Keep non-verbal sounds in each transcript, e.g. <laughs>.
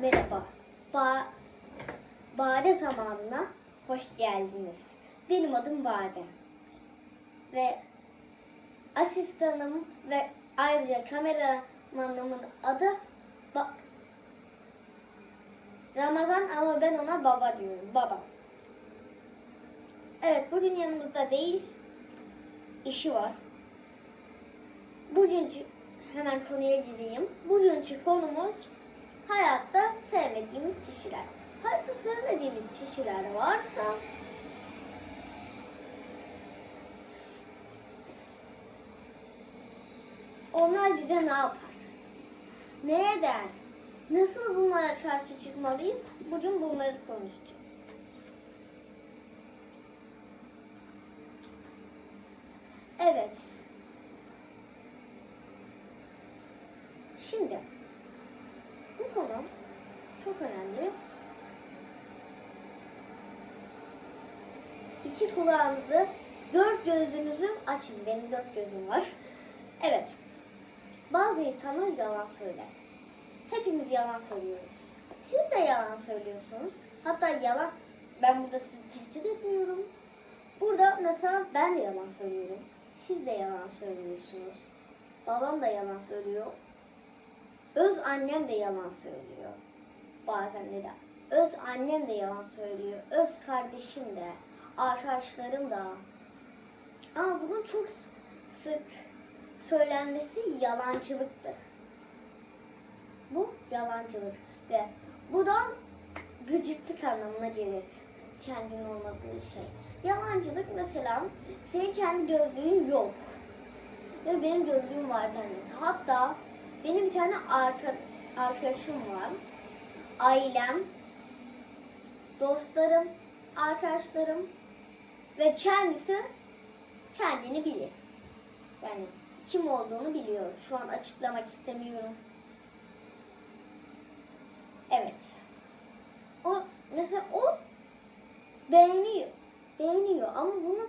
Merhaba. Ba Bade zamanına hoş geldiniz. Benim adım Bade. Ve asistanım ve ayrıca kameramanımın adı ba- Ramazan ama ben ona baba diyorum. Baba. Evet bugün yanımızda değil. işi var. Bugünkü hemen konuya gireyim. Bugünkü konumuz hayatta sevmediğimiz kişiler. Hayatta sevmediğimiz kişiler varsa onlar bize ne yapar? Neye der? Nasıl bunlara karşı çıkmalıyız? Bugün bunları konuşacağız. Evet. Şimdi bu konu çok önemli. İki kulağınızı, dört gözünüzü açın. Benim dört gözüm var. Evet. Bazı insanlar yalan söyler. Hepimiz yalan söylüyoruz. Siz de yalan söylüyorsunuz. Hatta yalan, ben burada sizi tehdit etmiyorum. Burada mesela ben de yalan söylüyorum. Siz de yalan söylüyorsunuz. Babam da yalan söylüyor. Öz annem de yalan söylüyor. Bazen de. Öz annem de yalan söylüyor. Öz kardeşim de. Arkadaşlarım da. Ama bunun çok sık söylenmesi yalancılıktır. Bu yalancılık ve bu da gıcıklık anlamına gelir. Kendin olmadığı şey. Yalancılık mesela senin kendi gözlüğün yok. Ve benim gözlüğüm var tanesi. Hatta benim bir tane arka, arkadaşım var. Ailem, dostlarım, arkadaşlarım ve kendisi kendini bilir. Yani kim olduğunu biliyor. Şu an açıklamak istemiyorum. Evet. O mesela o beğeniyor. Beğeniyor ama bunu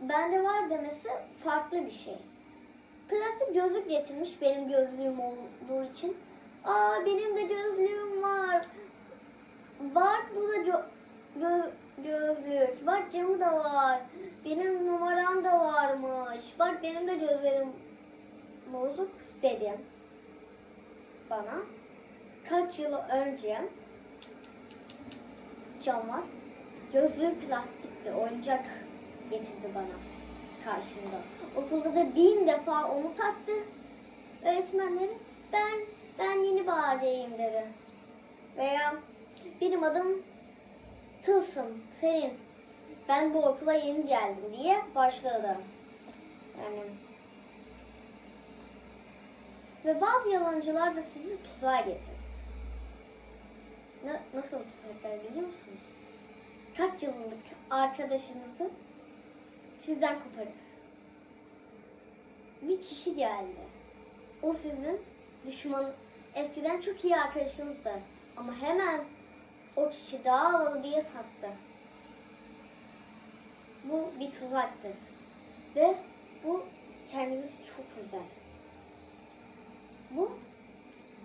bende var demesi farklı bir şey. Plastik gözlük getirmiş benim gözlüğüm olduğu için. Aa benim de gözlüğüm var. Bak bu da gö- gö- gözlük. Bak camı da var. Benim numaram da varmış. Bak benim de gözlerim bozuk dedim. Bana kaç yıl önce cam var. Gözlüğü plastikti. Oyuncak getirdi bana karşımda. Okulda da bin defa onu taktı. Öğretmenleri ben ben yeni badeyim dedi. Veya benim adım Tılsım, Selin. Ben bu okula yeni geldim diye başladı. Yani ve bazı yalancılar da sizi tuzağa getirir. Na- nasıl tuzaklar biliyor musunuz? Kaç yıllık arkadaşınızı sizden koparır. Bir kişi geldi. O sizin düşman eskiden çok iyi arkadaşınızdı. Ama hemen o kişi daha havalı diye sattı. Bu bir tuzaktır. Ve bu kendimizi çok üzer. Bu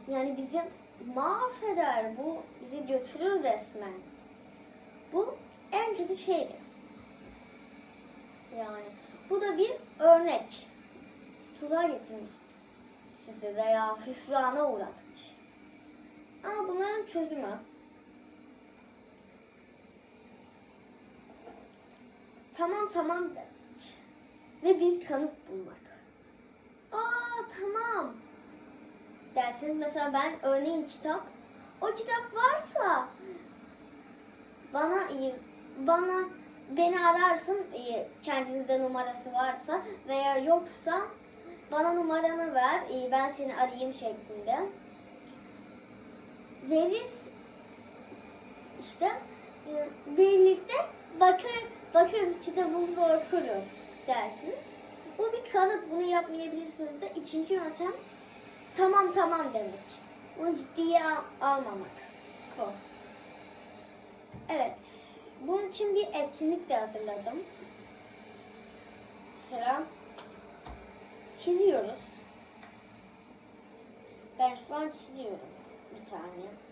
yani bizi mahveder. Bu bizi götürür resmen. Bu en kötü şeydir. Yani bu da bir örnek. Tuzağa getirmiş sizi veya hüsrana uğratmış. Ama bunların çözümü tamam tamam demek ve bir kanıt bulmak. Aa tamam derseniz mesela ben örneğin kitap o kitap varsa bana iyi bana beni ararsın iyi kendinizde numarası varsa veya yoksa bana numaranı ver iyi ben seni arayayım şeklinde verir işte e, birlikte bakır bakarız kitabımızı okuruz dersiniz. Bu bir kanıt bunu yapmayabilirsiniz de ikinci yöntem tamam tamam demek. Bunu ciddiye al- almamak. Bu. Evet. Bunun için bir etkinlik de hazırladım. Mesela çiziyoruz. Ben şu an çiziyorum bir tane.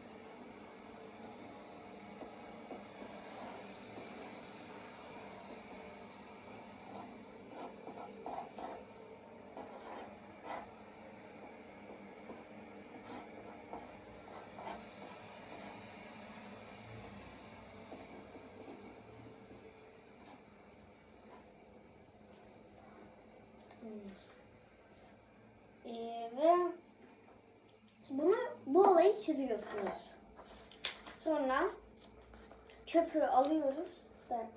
Ee, ve bunu bu olayı çiziyorsunuz. Sonra çöpü alıyoruz. Ben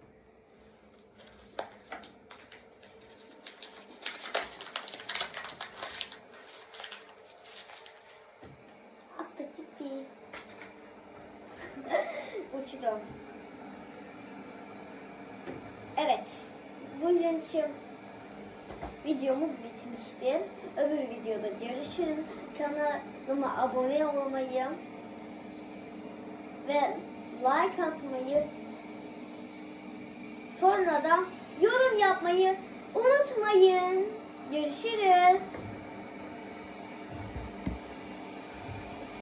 attık gitti. <laughs> Uçtu. Evet. Bugünkü videomuz bitmiştir. Öbür videoda görüşürüz. Kanalıma abone olmayı ve like atmayı sonra da yorum yapmayı unutmayın. Görüşürüz.